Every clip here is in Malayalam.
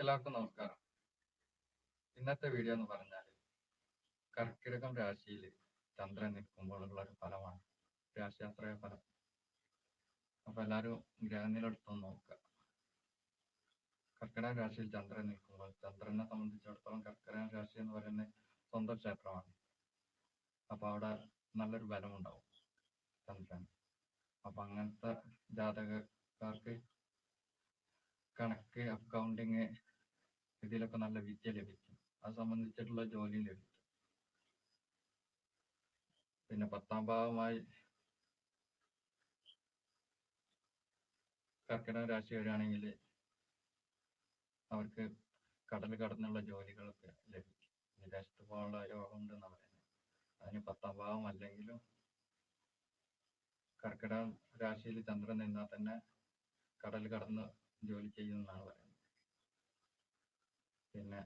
എല്ലാവർക്കും നമസ്കാരം ഇന്നത്തെ വീഡിയോ എന്ന് പറഞ്ഞാൽ കർക്കിടകം രാശിയിൽ ചന്ദ്രൻ നിൽക്കുമ്പോഴുള്ള ഒരു ഫലമാണ് രാശിയാത്രയ ഫലം. അപ്പൊ എല്ലാവരും ഗ്രഹനിലെടുത്തു നോക്കുക. കർക്കിടക രാശിയിൽ ചന്ദ്രൻ നിൽക്കുമ്പോൾ ചന്ദ്രനെ സംബന്ധിച്ചിടത്തോളം കർക്കിടക രാശി എന്ന് പറയുന്നത് സ്വന്തം ക്ഷേത്രമാണ്. അപ്പൊ അവിടെ നല്ലൊരു ബലമുണ്ടാവും ചന്ദ്രൻ അപ്പൊ അങ്ങനത്തെ ജാതകക്കാർക്ക് കണക്ക് അക്കൗണ്ടിങ് ഇതിലൊക്കെ നല്ല വിദ്യ ലഭിക്കും. അത് സംബന്ധിച്ചിട്ടുള്ള ജോലി ലഭിക്കും. പിന്നെ പത്താം ഭാവമായി കർക്കിടക രാശി വരികയാണെങ്കിൽ അവർക്ക് കടൽ കടന്നുള്ള ജോലികളൊക്കെ ലഭിക്കും. വിദേശത്ത് പോകാനുള്ള യോഗം ഉണ്ടെന്ന് പറയുന്നത്. അതിന് പത്താം ഭാവം അല്ലെങ്കിലും കർക്കിടക രാശിയിൽ ചന്ദ്രൻ നിന്നാൽ തന്നെ കടൽ കടന്ന് ജോലി ചെയ്യുമെന്നാണ് പറയുന്നത് പിന്നെ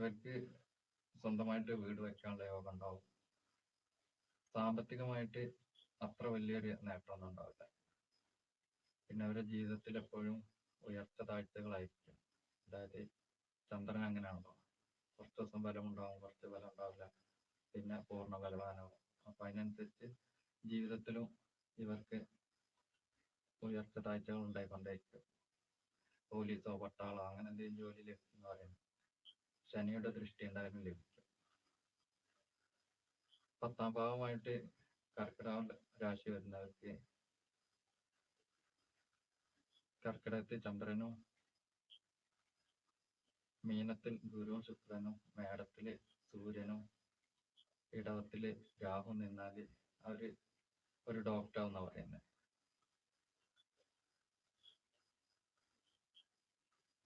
ഇവർക്ക് സ്വന്തമായിട്ട് വീട് വെക്കാനുള്ള യോഗം ഉണ്ടാവും. സാമ്പത്തികമായിട്ട് അത്ര വലിയൊരു നേട്ടമൊന്നും ഉണ്ടാവില്ല. പിന്നെ അവരുടെ ജീവിതത്തിൽ എപ്പോഴും ഉയർച്ച താഴ്ചകളായിരിക്കും. അതായത് ചന്ദ്രൻ അങ്ങനെയാണല്ലോ കുറച്ച് ദിവസം ബലം ഉണ്ടാവും കുറച്ച് ബലം ഉണ്ടാവില്ല. പിന്നെ പൂർണ ബലവാനാവും. അപ്പൊ അതിനനുസരിച്ച് ജീവിതത്തിലും ഇവർക്ക് ഉയർച്ച താഴ്ചകൾ ഉണ്ടായിക്കൊണ്ടേയിരിക്കും. പോലീസോ പട്ടാളോ അങ്ങനെ എന്തെങ്കിലും ജോലി ലഭിക്കുന്ന ശനിയുടെ ദൃഷ്ടി എന്തായാലും ലഭിക്കും. പത്താം ഭാവമായിട്ട് കർക്കിടക രാശി വരുന്നവർക്ക് കർക്കിടകത്തിൽ ചന്ദ്രനും മീനത്തിൽ ഗുരുവും ശുക്രനും മേടത്തിൽ സൂര്യനും ഇടവത്തിൽ രാഹു നിന്നാൽ അവർ ഒരു ഡോക്ടർ എന്നാ പറയുന്നത്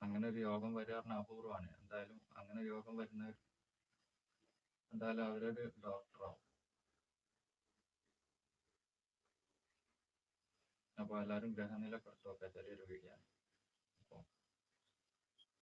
അങ്ങനെ ഒരു യോഗം പറഞ്ഞാൽ അപൂർവമാണ്. എന്തായാലും അങ്ങനെ രോഗം വരുന്നവർ എന്തായാലും അവരൊരു ഡോക്ടറാവും അപ്പൊ എല്ലാവരും ഗ്രഹനില പുറത്തു നോക്കുക ചെറിയൊരു വീഡിയോ